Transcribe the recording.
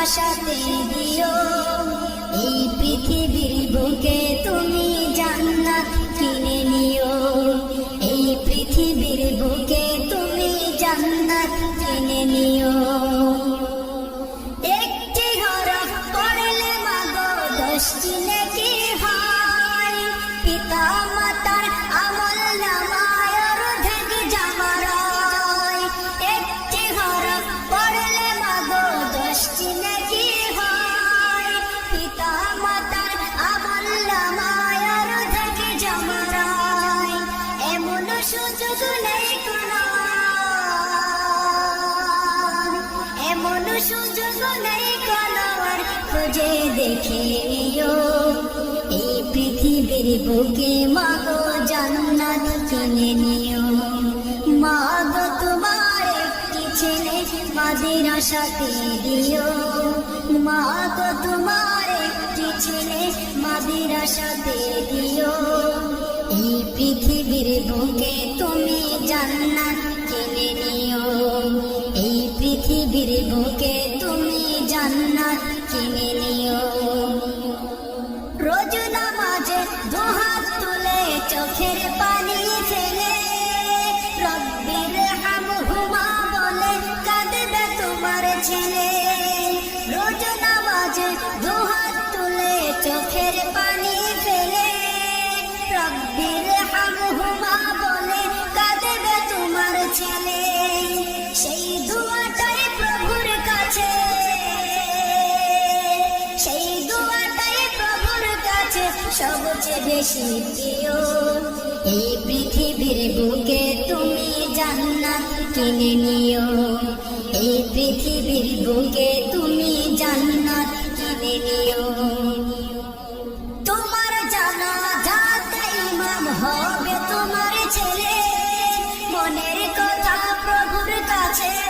মাদ্রাসাতে দিও। এই পৃথিবীর বুকে তুমি জান্নাত কিনে নিও। এই পৃথিবীর বুকে তুমি জান্নাত কিনে নিও। এমন সুযোগ খুঁজে দেখে নিও। এই পৃথিবীর বুকে মাগো জান্নাত কিনে নিও। মাগো তোমার একটি ছেলে, মাদের আশাতে দিও। মাগো তোমার একটি ছেলে, মাদের আশাতে দিও। পৃথিবীর বুকে তুমি জান্নাত কিনে নিও। এই পৃথিবীর বুকে তুমি জান্নাত কিনে নিও। রোজ নামাজে দুহাত তুলে চোখের পানি ফেলে, রব্বির হামহুমা বলে কাঁদবে তোমার ছেলে। রোজ নামাজে দুহাত তুলে চোখের পানি ফেলে, রব্বির বেশি প্রিয়। এই পৃথিবীর বুকে তুমি জান্নাত কিনে নিও। এই পৃথিবীর বুকে তুমি জান্নাত কিনে নিও। তোমার জানা যাতে ইমাম হবে তোমার ছেলে। মনের কথা প্রভুর কাছে